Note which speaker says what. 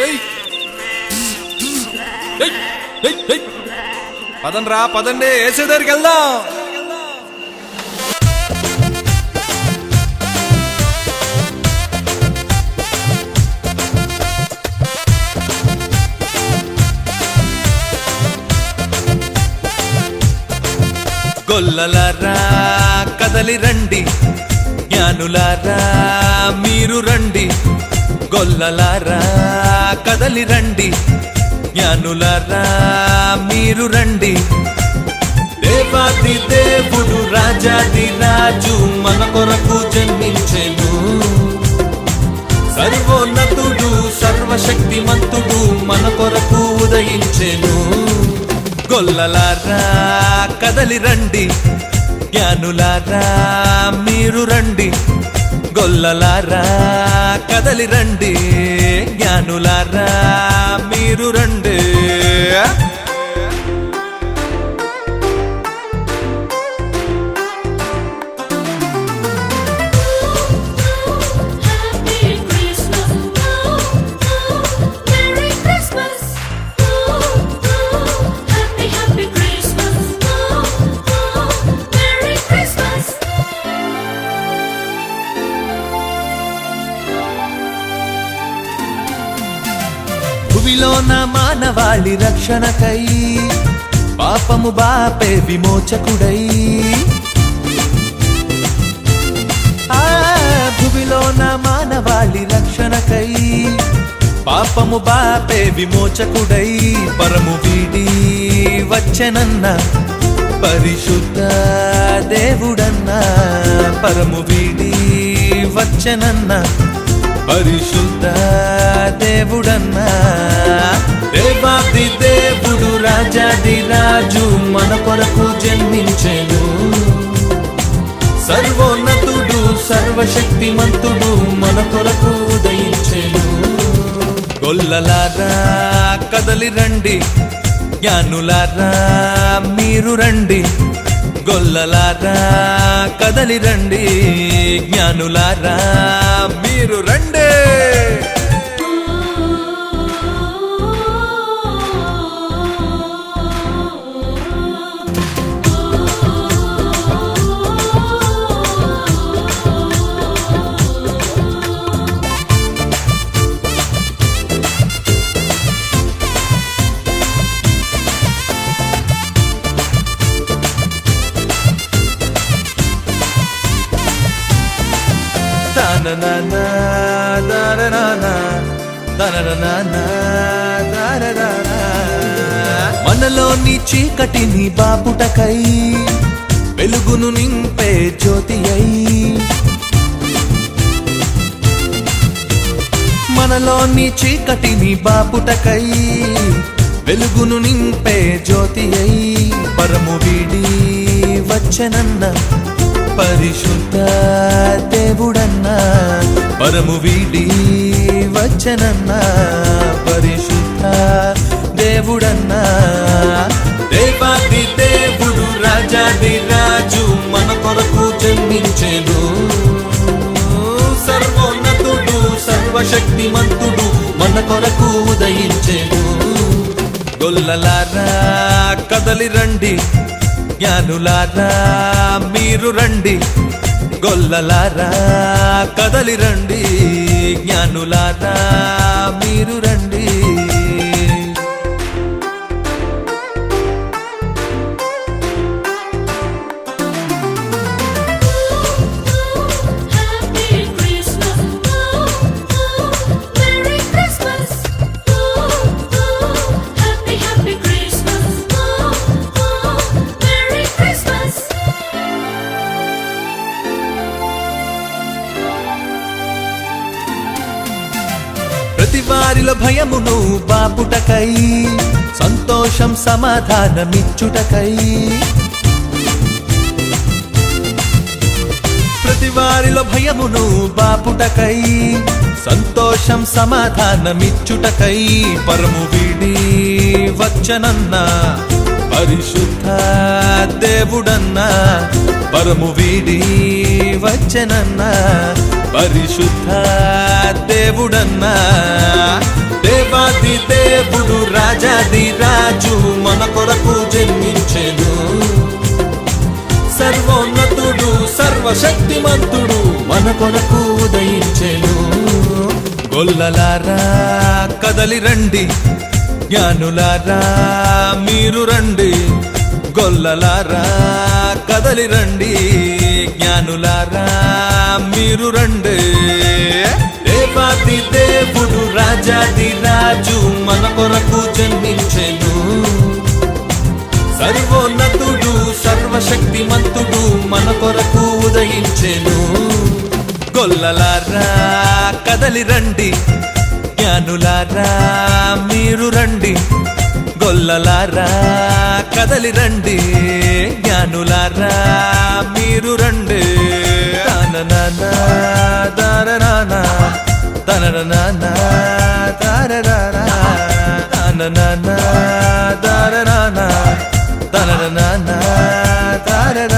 Speaker 1: ఏయ్! ఏయ్! పదండ్రా పదండి వేసే దగ్గరికి వెళ్దాం. గొల్లలారా కదలి రండి. జ్ఞానులారా మీరు రండి. గొల్లలారా కదలి రండి. జ్ఞానులారా మీరు రండి. దేవాది దేవుడు రాజాది రాజు మన కొరకు జన్మించెను. సర్వోన్నతుడు సర్వశక్తిమంతుడు మన కొరకు ఉదయించెను. గొల్లలారా కదలి రండి. జ్ఞానులారా మీరు రండి. గొల్లలారా కదలి రండి జ్ఞానులారా మీరు రండి. మానవాళి రక్షణకై పాపము బాపే విమోచకుడై. ఆ భువిలోన మానవాళి రక్షణకై పాపము బాపే విమోచకుడై. పరము వీడి వచ్చెనన్న పరిశుద్ధ దేవుడన్న పరము వీడి వచ్చెనన్న పరిశుద్ధ దేవుడన్నా దేవాది దేవుడు రాజాది రాజు మన కొరకు జన్మించెను. సర్వోన్నతుడు సర్వశక్తిమంతుడు మన కొరకు ఉదయించెను. గొల్లలారా కదలి రండి జ్ఞానులారా మీరు రండి. గొల్లలారా కదలి రండి జ్ఞానులారా మీరు రండి. మనలోని చీకటిని బాపుటకై వెలుగును నింపే జ్యోతి అయి మనలోని చీకటిని బాపుటకై వెలుగును నింపే జ్యోతి అయి పరము వీడి వచ్చనన్న పరిశుద్ధ దేవుడన్న పరము వీడి వచ్చనన్న పరిశుద్ధ దేవుడన్న. దేవాది దేవుడు రాజాది రాజు మన కొరకు జన్మించెను. సర్వోన్నతుడు సర్వశక్తిమంతుడు మన కొరకు ఉదయించెను. గొల్లలారా కదలి రండి. జ్ఞానులారా మీరు రండి. గొల్లలారా కదలి రండి. జ్ఞానులారా ప్రతి వారిలో భయమును బాపుటకై సంతోషం సమాధానమిచ్చుటకై. ప్రతి వారిలో భయమును బాపుటకై సంతోషం సమాధానమిచ్చుటకై. పరము వీడి వచ్చనన్న పరిశుద్ధ దేవుడన్నా పరము వీడి వచ్చనన్నా పరిశుద్ధ దేవుడన్నా. దేవాది దేవుడు రాజాది రాజు మన కొరకు జన్మించెను. సర్వోన్నతుడు సర్వశక్తిమంతుడు మన కొరకు ఉదయించెను. గొల్లలారా కదలి రండి. జ్ఞానులారా మీరు రండి. గొల్లలారా కదలి రండి జ్ఞానులారా మీరు రండి. దేవాది దేవుడు రాజాది రాజు మన కొరకు జన్మించెను. సర్వోన్నతుడు సర్వశక్తిమంతుడు మన కొరకు ఉదయించెను. గొల్లలారా కదలి రండి జ్ఞానులారా మీరు రండి. గొల్లలారా కదలి రండి. కనులారా మీరు రండి. తనననా తన తనననా తన తనననా తన తనననా తన